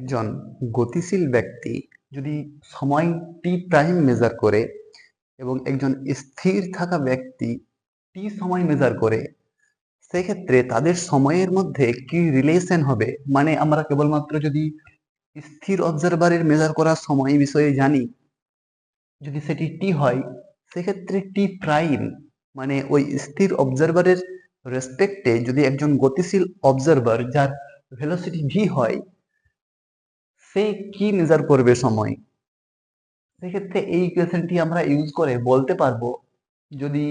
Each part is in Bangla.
একজন গতিশীল ব্যক্তি যদি সময় টি প্রাইম মেজার করে এবং একজন স্থির থাকা ব্যক্তি টি সময় মেজার করে, সেক্ষেত্রে তাদের সময়ের মধ্যে কি রিলেশন হবে? মানে আমরা কেবলমাত্র যদি স্থির অবজারভারের মেজার করার সময় বিষয়ে জানি, যদি সেটি টি হয়, সেক্ষেত্রে টি প্রাইম মানে ওই স্থির অবজারভারের রেসপেক্টে যদি একজন গতিশীল অবজারভার যার ভেলোসিটি ভি হয় সে কি মেজার করবে সময়? সেক্ষেত্রে এই ইকুয়েশনটি আমরা ইউজ করে বলতে পারব, যদি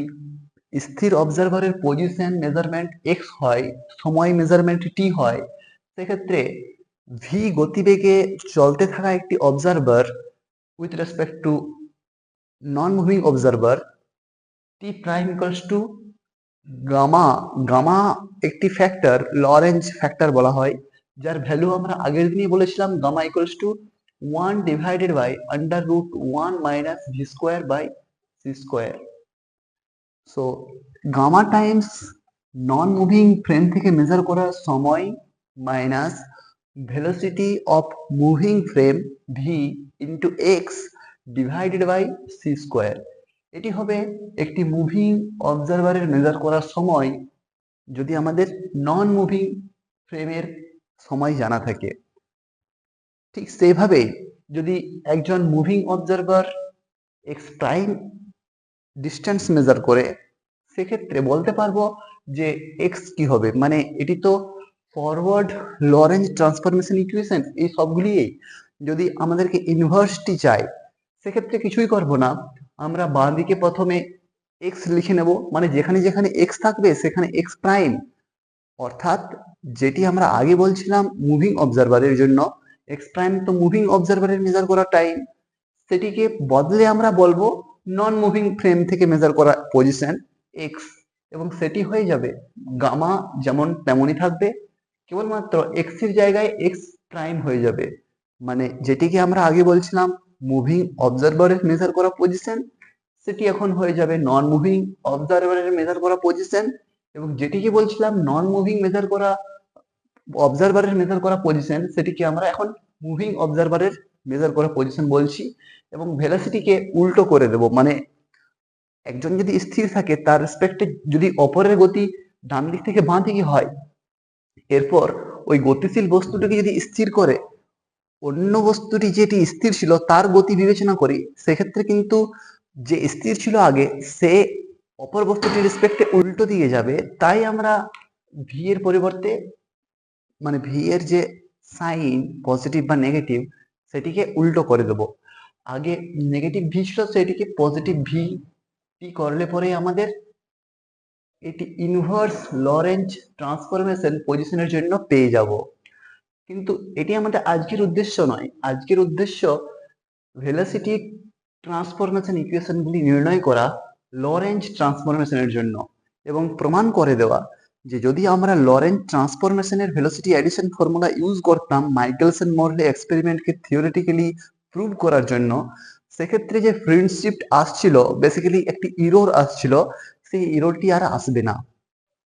স্থির অবজারভারের পজিশন মেজারমেন্ট এক্স হয়, সময় মেজারমেন্ট টি হয়, সেক্ষেত্রে ভি গতিবেগে চলতে থাকা একটি observer with respect to non moving observer T prime equals to gamma gamma একটি ফ্যাক্টর লরেঞ্জ ফ্যাক্টর বলা হয় যার ভ্যালু আমরা আগের দিনই বলেছিলাম gamma equals to one divided by under root one minus V square by C square so gamma times non moving frame থেকে মেজার করা সময় minus velocity of moving frame V into X divided by C square এটি হবে একটি মুভিং অবজারভারের মেজার করার সময় যদি আমাদের নন মুভিং ফ্রেমের সময় জানা থাকে। ঠিক সেইভাবেই যদি একজন moving observer X prime distance measure করে, সেক্ষেত্রে বলতে পারব যে এক্স কি হবে? মানে এটি তো ফরওয়ার্ড লরেঞ্জ ট্রান্সফরমেশন ইকুয়েশন এই সবগুলি যদি আমাদেরকে ইনভার্সটি চাই সেক্ষেত্রে কিছুই করব না। আমরা বাঁ দিকে প্রথমে এক্স লিখে নেব। মানে যেখানে যেখানে এক্স থাকবে, সেখানে এক্স প্রাইম অর্থাৎ যেটি আমরা আগে বলছিলাম মুভিং অবজারভারের জন্য এক্স প্রাইম তো মুভিং অবজারভারের মেজার করা টাইম সেটিকে বদলে আমরা বলব নন মুভিং ফ্রেম থেকে মেজার করা পজিশন এক্স এবং সেটি হয়ে যাবে গামা যেমন তেমনই থাকবে, কেবলমাত্র এক্সের জায়গায় এক্স প্রাইম হয়ে যাবে। মানে যেটিকে আমরা আগে বলছিলাম মুভিং অবজারভারের মেজার করা পজিশন সেটি এখন হয়ে যাবে নন মুভিং অবজারভারের মেজার করা পজিশন এবং যেটিকে বলছিলাম নন মুভিং মেজার করা অবজারভারের মেজার করা পজিশন সেটিকে আমরা এখন মুভিং অবজারভারের মেজার করা পজিশন বলছি এবং ভেলোসিটিকে উল্টো করে দেব। মানে একজন যদি স্থির থাকে, তার রেসপেক্টে যদি অপরের গতি ডান দিক থেকে বাঁ দিকে হয়, এরপর ওই গতিশীল বস্তুটিকে যদি স্থির করে, অন্য বস্তুটি যেটি স্থির ছিল, তার গতি বিবেচনা করি, সেক্ষেত্রে কিন্তু যে স্থির ছিল আগে, সে অপর বস্তুটির রেসপেক্টে উল্টো দিয়ে যাবে, তাই আমরা ভি এর পরিবর্তে মানে ভি এর যে সাইন পজিটিভ বা নেগেটিভ সেটিকে উল্টো করে দেব। আগে নেগেটিভ ভি ছিল, সেটিকে পজিটিভ ভি টি করলে পরে আমাদের এটি ইনভার্স লরেঞ্জ ট্রান্সফরমেশন পজিশনের জন্য পেয়ে যাব। কিন্তু এটি আমাদের আজকের উদ্দেশ্য নয়। আজকের উদ্দেশ্য ভেলোসিটি ট্রান্সফরমেশন ইকুয়েশনগুলি নির্ণয় করা। লরেঞ্জ ট্রান্সফরমেশনের জন্য এবং প্রমাণ করে দেওয়া যে যদি আমরা লরেঞ্জ ট্রান্সফরমেশনের ভেলোসিটি অ্যাডিশন ফর্মুলা ইউজ করতাম মাইকেলসন মরলে এক্সপেরিমেন্টকে থিওরিটিক্যালি প্রুভ করার জন্য, সেক্ষেত্রে যে ফ্রিন্ড শিফট আসছিল বেসিক্যালি একটি ইরোর আসছিল, সেই ইরোরটি আর আসবে না।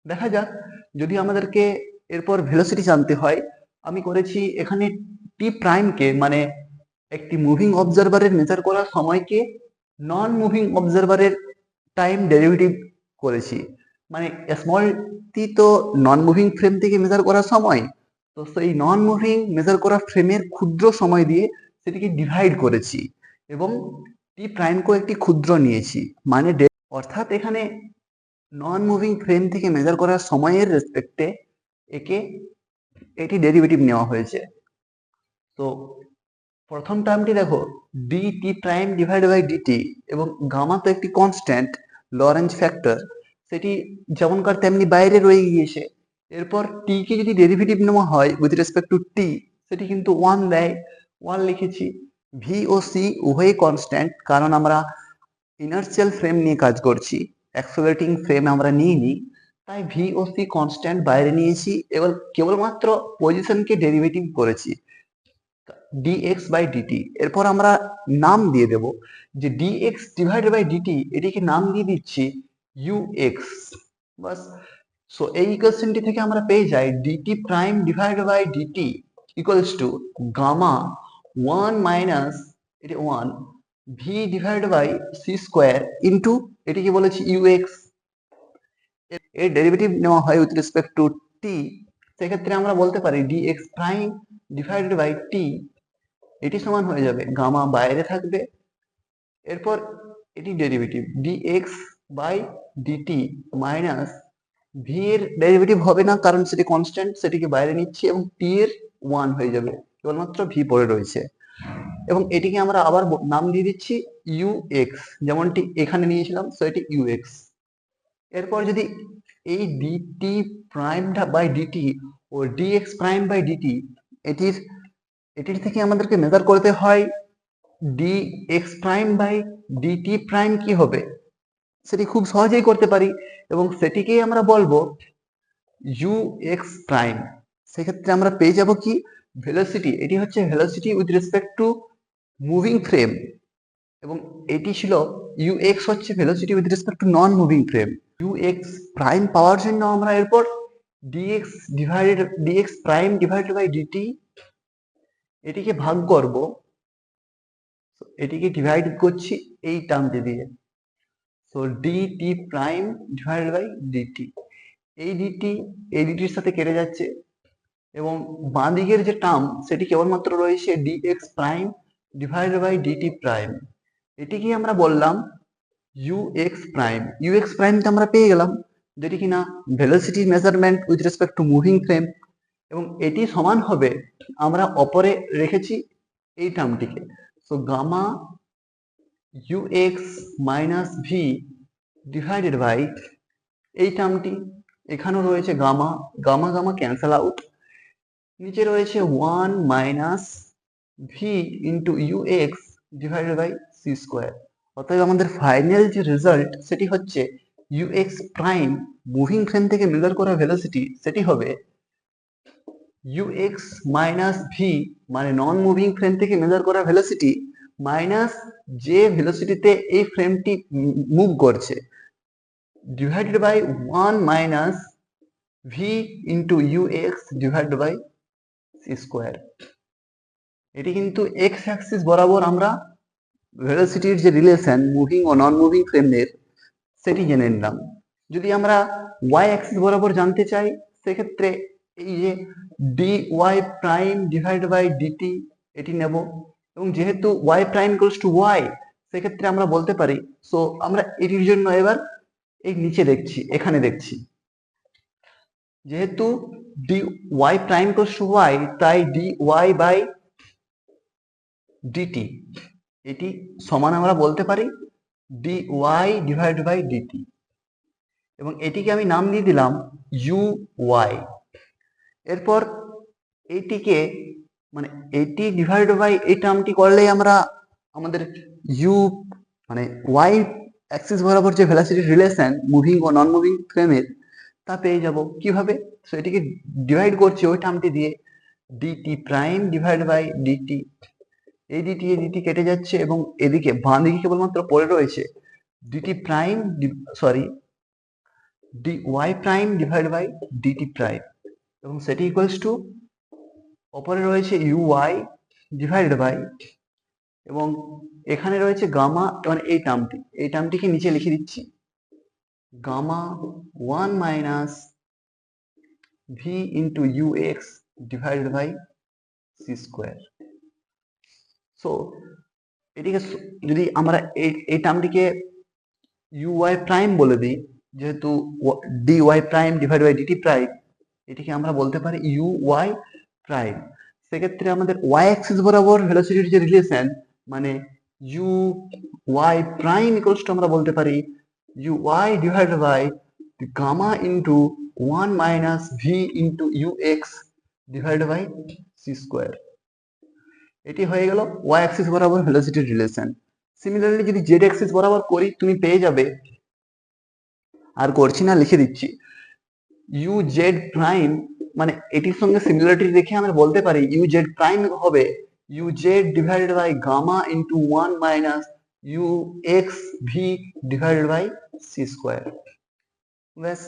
দেখা যাক, যদি আমাদেরকে এরপর ভেলোসিটি জানতে হয়, আমি করেছি এখানে টি প্রাইমকে মানে একটি মুভিং অবজারভারের মেজার করার সময়কে নন মুভিং অবজারভারের টাইম ডেরিভেটিভ করেছি। মানে স্মল টি তো নন মুভিং ফ্রেম থেকে মেজার করার সময়, তো সেই নন মুভিং মেজার করা ফ্রেমের ক্ষুদ্র সময় দিয়ে সেটিকে ডিভাইড করেছি এবং টি প্রাইমকেও একটি ক্ষুদ্র নিয়েছি। মানে অর্থাৎ এখানে নন মুভিং ফ্রেম থেকে মেজার করার সময়ের রেসপেক্টে একে এটি ডেরিভেটিভ নেওয়া হয়েছে। তো প্রথম টার্মটি দেখো D T prime divide by D T এবং গামা তো একটি কনস্ট্যান্ট লরেঞ্জ ফ্যাক্টর সেটি যেমনকার তেমনি বাইরে রয়ে গিয়েছে। এরপর টি কে যদি ডেরিভেটিভ নেওয়া হয় উইথ রেসপেক্ট টু টি সেটি কিন্তু ওয়ান দেয় ওয়ান লিখেছি। ভি ও সি উভয়ই কনস্ট্যান্ট কারণ আমরা ইনার্সিয়াল ফ্রেম নিয়ে কাজ করছি। অ্যাক্সেলারেটিং ফ্রেম আমরা নিইনি। তাই ভি ও সি কনস্ট্যান্ট বাইরে নিয়েছি। এবার কেবলমাত্র পজিশনকে ডেরিভেটিভ করেছি। D X by D T এরপর আমরা নাম দিয়ে দেব যে ডিএক্স ডিভাইডেড বাই ডিটি এটিকে নাম দিয়ে দিচ্ছি ইউএক্স বাস সো এই ইকুয়েশনটি থেকে আমরা পেয়ে যাই D T prime divided by D T equals to gamma one minus এটি one V divide by C square into এটিকে বলেছি ইউএক্স এর ডেরিভেটিভ নেওয়া হয় উইথ রেসপেক্ট টু টি সেক্ষেত্রে আমরা বলতে পারি D X prime divided by T এটি সমান হয়ে যাবে গামা বাইরে থাকবে। এরপর এটি derivative D X by D T minus V এর ডেরিভেটিভ হবে না, কারণ সেটি কনস্ট্যান্ট সেটিকে বাইরে নিচ্ছি এবং টি এর ওয়ান হয়ে যাবে, কেবলমাত্র ভি পড়ে রয়েছে। এবং এটিকে আমরা আবার নাম দিয়ে দিচ্ছি ইউ এক্স যেমনটি এখানে নিয়েছিলাম সো এটি ইউ এক্স এরপর যদি এই D T prime by D T O D X prime by D T এটির এটির থেকে আমাদেরকে মেজার করতে হয় D X prime by D T prime কি হবে? সেটি খুব সহজেই করতে পারি এবং সেটিকেই আমরা বলব ইউ এক্স প্রাইম সেক্ষেত্রে আমরা পেয়ে যাব কি? ভেলোসিটি এটি হচ্ছে velocity with respect to moving frame এবং এটি ছিল ইউ এক্স হচ্ছে velocity with respect to non moving frame U X prime পাওয়ার জন্য আমরা এরপর D X divided D X prime divided by D T এটিকে ভাগ করব। এটিকে ডিভাইড করছি এই টার্মটি দিয়ে so D T prime divided by D T এই ডিটি এই ডিটির সাথে কেটে যাচ্ছে এবং বাঁ দিকের যে টার্ম সেটি কেবলমাত্র রয়েছে D X prime divided by D T prime এটিকে আমরা বললাম U X prime U X প্রাইমটা আমরা পেয়ে গেলাম। যেটি কিনা velocity measurement with respect to moving frame এবং এটি সমান হবে আমরা অপরে রেখেছি এই টার্মটিকে so gamma U X minus V divided by এই টার্মটি এখানেও রয়েছে gamma gamma gamma cancel out নিচে রয়েছে one minus V into U X divided by C square অতএব আমাদের ফাইনাল যে রেজাল্ট সেটি হচ্ছে U X prime moving frame থেকে মেজার করা ভেলোসিটি সেটি হবে ইউ এক্স মাইনাস ভি মানে নন মুভিং ফ্রেম থেকে মেজার করা ভেলোসিটি মাইনাস যে ভেলোসিটিতে এই ফ্রেমটি মুভ করছে। Divided by one minus V into U X divided by C square এটি কিন্তু এক্স অ্যাক্সিস বরাবর আমরা ভেলোসিটির যে রিলেশন মুভিং ও নন মুভিং ফ্রেমের সেটি জেনে নিলাম। যদি আমরা ওয়াই অ্যাক্সিস বরাবর জানতে চাই, সেক্ষেত্রে এই যে D Y prime divide by DT এটি নেব এবং যেহেতু Y prime equals to Y সেক্ষেত্রে আমরা বলতে পারি সো আমরা এটির জন্য এবার এই নিচে দেখছি, এখানে দেখছি। যেহেতু D Y prime equals to Y তাই ডি ওয়াই বাই ডিটি এটি সমান আমরা বলতে পারি D Y divide by DT এবং এটিকে আমি নাম দিয়ে দিলাম ইউ ওয়াই এরপর এইটিকে মানে এইটি ডিভাইড বাই এই টার্মটি করলেই আমরা আমাদের ইউ মানে ওয়াই অ্যাক্সিস বরাবর যে ভেলোসিটির রিলেশন মুভিং ও নন মুভিং ফ্রেমের তা পেয়ে যাব। কীভাবে? সো এটিকে ডিভাইড করছি ওই টার্মটি দিয়ে। DT prime divide by DT এই ডিটি এই ডিটি কেটে যাচ্ছে এবং এদিকে, বাঁ দিকে কেবলমাত্র পড়ে রয়েছে DT prime sorry D Y prime divide by DT prime এবং সেটি ইকুয়ালস টু ওপরে রয়েছে ইউ ওয়াই ডিভাইডেড বাই এবং এখানে রয়েছে গামা মানে এই টার্মটি এই টার্মটিকে নিচে লিখে দিচ্ছি? Gamma one minus V into U X divided by C square so এটিকে যদি আমরা এই এই টার্মটিকে ইউ ওয়াই প্রাইম বলে দিই, যেহেতু D Y prime divide by DT prime এটিকে আমরা বলতে পারি ইউ ওয়াই প্রাইম সেক্ষেত্রে আমাদের ওয়াই অ্যাক্সিস বরাবর ভেলোসিটির যে রিলেশন মানে U Y prime equals to আমরা বলতে পারি U Y divide by gamma into one minus V into U X divide by C square এটি হয়ে গেল ওয়াই অ্যাক্সিস বরাবর ভেলোসিটির রিলেশন সিমিলারলি যদি জেড অ্যাক্সিস বরাবর করি, তুমি পেয়ে যাবে। আর করছি না, লিখে দিচ্ছি। ইউ জেড প্রাইম মানে এটির সঙ্গে সিমিলারিটি দেখে আমরা বলতে পারি ইউ জেড প্রাইম হবে U Z divided by gamma into one minus U X V divided by C square ব্যাস,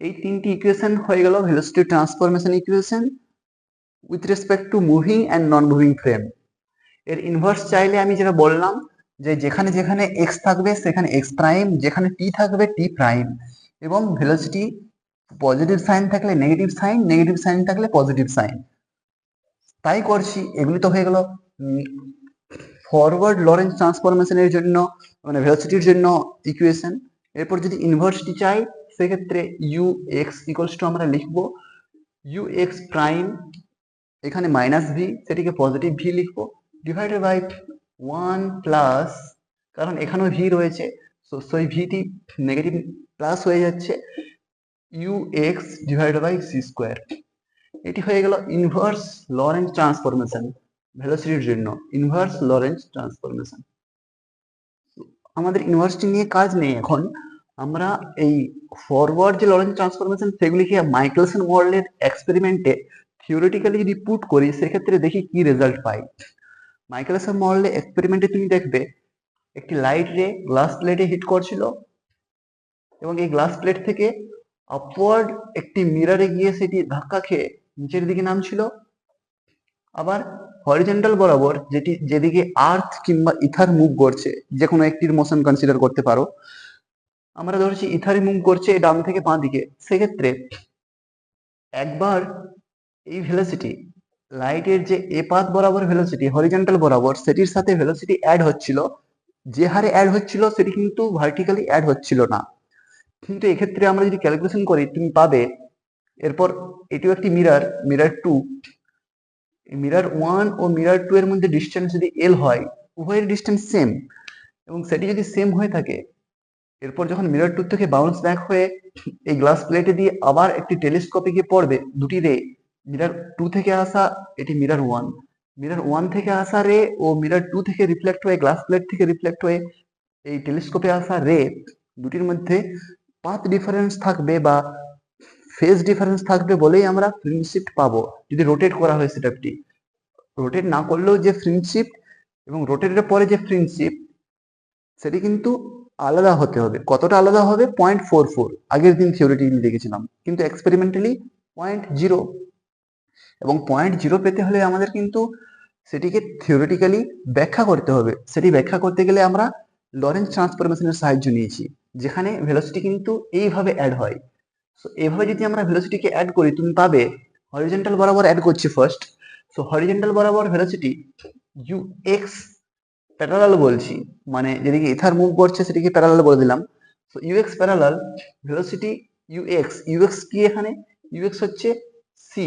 এই তিনটি ইকুয়েশন হয়ে গেল velocity transformation equation with respect to moving and non moving frame এর ইনভার্স চাইলে আমি যেটা বললাম যে যেখানে যেখানে এক্স থাকবে সেখানে এক্স প্রাইম যেখানে টি থাকবে টি প্রাইম এবং ভেলোসিটি পজিটিভ সাইন থাকলে নেগেটিভ সাইন নেগেটিভ সাইন থাকলে পজিটিভ সাইন তাই করছি, এগুলি তো হয়ে গেল। ফরওয়ার্ড লরেন্স ট্রান্সফরমেশনের জন্য মানে ভেলোসিটির জন্য ইকুয়েশন এরপর যদি ইনভার্সটি চাই, সেক্ষেত্রে ইউ এক্স ইকুয়ালস টু আমরা লিখব। ইউ এক্স প্রাইম এখানে মাইনাস ভি সেটিকে পজিটিভ ভি লিখব। ডিভাইডেড বাই ওয়ান প্লাস কারণ এখানেও ভি রয়েছে। সো সেই ভিটি নেগেটিভ প্লাস হয়ে যাচ্ছে। U X divided by C square এটি হয়ে গেল ইনভার্স লরেন্স ট্রান্সফরমেশন ভেলোসিটির জন্য ইনভার্স লরেন্স ট্রান্সফরমেশন আমাদের ইউনিভার্সিটি নিয়ে কাজ নেই এখন। আমরা এই ফরওয়ার্ড যে লরেন্স ট্রান্সফরমেশন সেগুলিকে মাইকেলসন মডেলের এক্সপেরিমেন্টে থিওরিটিক্যালি যদি পুট করি, সেক্ষেত্রে দেখি কি রেজাল্ট পাই। মাইকেলসন মডেলের এক্সপেরিমেন্টে তুমি দেখবে, একটি লাইট রে গ্লাস প্লেটে হিট করছিল এবং এই গ্লাস প্লেট থেকে আপওয়ার্ড একটি মিররে গিয়ে সেটি ধাক্কা খেয়ে নিচের দিকে নামছিল। আবার হরিজেন্টাল বরাবর যেটি, যেদিকে আর্থ কিংবা ইথার মুভ করছে যে কোনো একটির মোশন কনসিডার করতে পারো। আমরা ধরছি ইথারে মুভ করছে ডান থেকে বাঁ দিকে। সেক্ষেত্রে একবার এই ভেলোসিটি লাইটের যে এ পাথ বরাবর ভেলোসিটি হরিজেন্টাল বরাবর সেটির সাথে ভেলোসিটি অ্যাড হচ্ছিল। যে হারে অ্যাড হচ্ছিল, সেটি কিন্তু ভার্টিক্যালি অ্যাড হচ্ছিল না। কিন্তু এক্ষেত্রে আমরা যদি ক্যালকুলেশন করি, তুমি পাবে, এরপর এটিও একটি mirror mirror two mirror one ও মিরার টু এর মধ্যে ডিস্টেন্স যদি এল হয়, উভয়ের ডিস্টেন্স সেম এবং সেটি যদি সেম হয়ে থাকে, এরপর যখন মিরার টু থেকে বাউন্স ব্যাক হয়ে এই গ্লাস প্লেটে দিয়ে আবার একটি টেলিস্কোপে গিয়ে পড়বে, দুটি রে মিরার টু থেকে আসা, এটি মিরার ওয়ান মিরার ওয়ান থেকে আসা রে ও মিরার টু থেকে রিফ্লেক্ট হয়ে গ্লাস প্লেট থেকে রিফ্লেক্ট হয়ে এই টেলিস্কোপে আসা রে, দুটির মধ্যে পাথ ডিফারেন্স থাকবে বা ফেজ ডিফারেন্স থাকবে বলেই আমরা শিফট পাবো। যদি রোটেট করা হয় সেটআপটি রোটেট না করলেও যে শিফট এবং রোটেটের পরে যে শিফট সেটি কিন্তু আলাদা হতে হবে। কতটা আলাদা হবে? পয়েন্ট ফোর ফোর আগের দিন থিওরিটিক্যালি দেখেছিলাম। কিন্তু এক্সপেরিমেন্টালি পয়েন্ট জিরো এবং পয়েন্ট জিরো পেতে হলে আমাদের কিন্তু সেটিকে থিওরিটিক্যালি ব্যাখ্যা করতে হবে। সেটি ব্যাখ্যা করতে গেলে আমরা লরেন্স ট্রান্সফরমেশনের সাহায্য নিয়েছি। যেখানে ভেলোসিটি কিন্তু এইভাবে অ্যাড হয়। সো এইভাবে যদি আমরা ভেলোসিটিকে অ্যাড করি, তুমি পাবে হরিজেন্টাল বরাবর অ্যাড করছি ফার্স্ট সো হরিজেন্টাল বরাবর ভেলোসিটি ইউ এক্স প্যারালাল বলছি। মানে যেদিকে ইথার মুভ করছে, সেটিকে প্যারালাল বলে দিলাম। So U X parallel velocity U X U X কি এখানে? ইউ এক্স হচ্ছে সি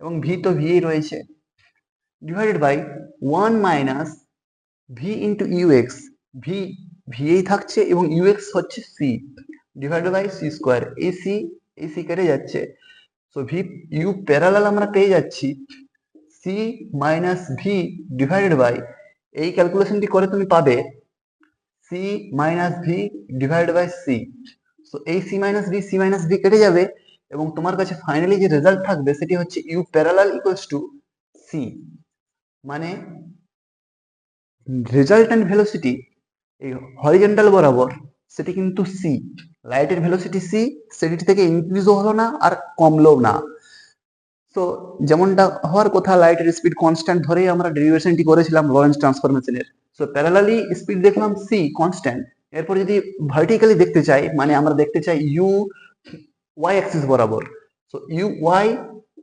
এবং ভি তো ভি রয়েছে। Divided by one minus V into U X V ভিএই থাকছে এবং ইউএক্স হচ্ছে C divided by C square এই সি এই সি কেটে যাচ্ছে। সো ভি ইউ প্যারালাল আমরা পেয়ে যাচ্ছি C minus V divided by এই ক্যালকুলেশনটি করে তুমি পাবে C minus V divided by C so এই C minus V C minus V কেটে যাবে এবং তোমার কাছে ফাইনালি যে রেজাল্ট থাকবে সেটি হচ্ছে U parallel equals to C মানে রেজাল্টেন্ট ভেলোসিটি এই হরিজেন্টাল বরাবর, সেটি কিন্তু সি লাইটের ভেলোসিটি সি সেটি থেকে ইনক্রিজও হলো না আর কমলোও না। তো যেমনটা হওয়ার কথা লাইটের স্পিড কনস্ট্যান্ট ধরেই আমরা ডেরিভেশনটি করেছিলাম লরেন্স ট্রান্সফরমেশনের সো প্যারালালি স্পিড দেখলাম সি কনস্ট্যান্ট এরপর যদি ভার্টিক্যালি দেখতে চাই মানে আমরা দেখতে চাই ইউ ওয়াই অ্যাক্সিস বরাবর। সো ইউ ওয়াই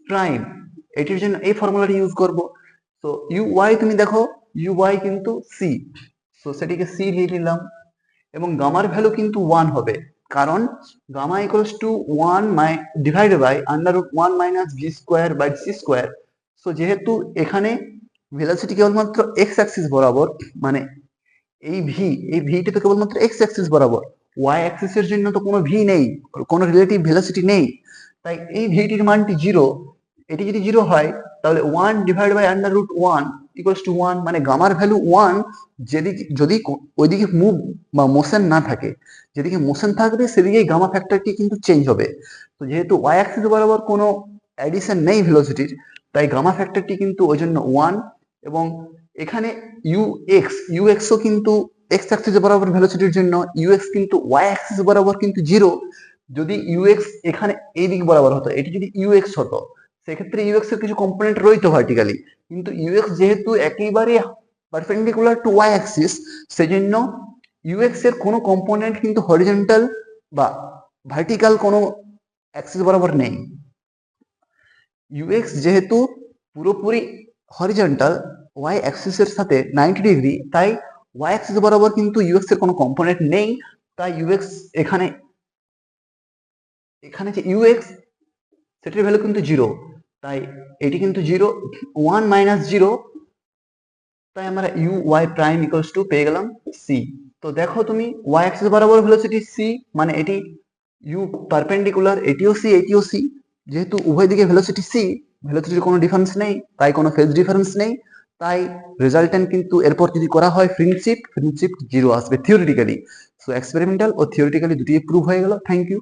প্রাইম এটির জন্য এই ফর্মুলাটি ইউজ করব। সো ইউ ওয়াই তুমি দেখো ইউ ওয়াই কিন্তু সি সো সেটিকে সি দিয়ে নিলাম এবং গামার ভ্যালু কিন্তু ওয়ান হবে। কারণ gamma equals to one my divide by under root one minus V square by C square so যেহেতু এখানে ভেলোসিটি কেবলমাত্র এক্স অ্যাক্সিস বরাবর মানে এই ভি এই ভিটি তো কেবলমাত্র এক্স অ্যাক্সিস বরাবর। ওয়াই অ্যাক্সিসের জন্য তো কোনো ভি নেই, কোনো রিলেটিভ ভেলোসিটি নেই। তাই এই ভিটির মানটি জিরো এটি যদি জিরো হয়, তাহলে one divide by under root one equals to one মানে গামার ভ্যালু ওয়ান যেদিকে, যদি ওইদিকে মুভ বা মোশন না থাকে, যেদিকে মোশন থাকবে, সেদিকেই গামা ফ্যাক্টরটি কিন্তু চেঞ্জ হবে। তো যেহেতু ওয়াই অ্যাক্সিস বরাবর কোনো অ্যাডিশন নেই ভেলোসিটির তাই গামা ফ্যাক্টরটি কিন্তু ওই জন্য ওয়ান এবং এখানে ইউ এক্স ইউ এক্সও কিন্তু এক্স অ্যাক্সিস বরাবর ভেলোসিটির জন্য ইউ এক্স কিন্তু ওয়াই অ্যাক্সিস বরাবর কিন্তু জিরো যদি ইউ এক্স এখানে এই দিক বরাবর হতো, এটি যদি ইউ এক্স হতো সেক্ষেত্রে ইউএক্স এর কিছু কম্পোনেন্ট রইতো ভার্টিক্যালি কিন্তু ইউএক্স যেহেতু একেবারে পারপেন্ডিকুলার টু ওয়াই অ্যাক্সিস সেজন্য ইউএক্স এর কোনো কম্পোনেন্ট কিন্তু হরিজেন্টাল বা ভার্টিক্যাল কোনো অ্যাক্সিস বরাবর নেই। ইউএক্স যেহেতু পুরোপুরি হরিজন্টাল ওয়াই অ্যাক্সিসের সাথে নাইনটি ডিগ্রি তাই ওয়াই অ্যাক্সিস বরাবর কিন্তু ইউএক্স এর কোনো কম্পোনেন্ট নেই। তাই ইউএক্স এখানে এখানে যে ইউএক্স সেটির ভ্যালু কিন্তু জিরো তাই এটি কিন্তু জিরো ওয়ান মাইনাস জিরো তাই আমরা U Y prime equals to পেয়ে গেলাম সি তো দেখো তুমি ওয়াই অ্যাক্সিস বরাবর ভেলোসিটি সি মানে এটি ইউ পারপেন্ডিকুলার এটিও সি এটিও সি যেহেতু উভয় দিকে ভেলোসিটি সি ভেলোসিটির কোনো ডিফারেন্স নেই, তাই কোনো ফেজ ডিফারেন্স নেই। তাই রেজাল্টেন্ট কিন্তু এরপর যদি করা হয় ফ্রিন্সিপ ফ্রিন্সিপ জিরো আসবে থিওরিটিক্যালি সো এক্সপেরিমেন্টাল ও থিওরিটিক্যালি দুটি প্রুভ হয়ে গেল। Thank you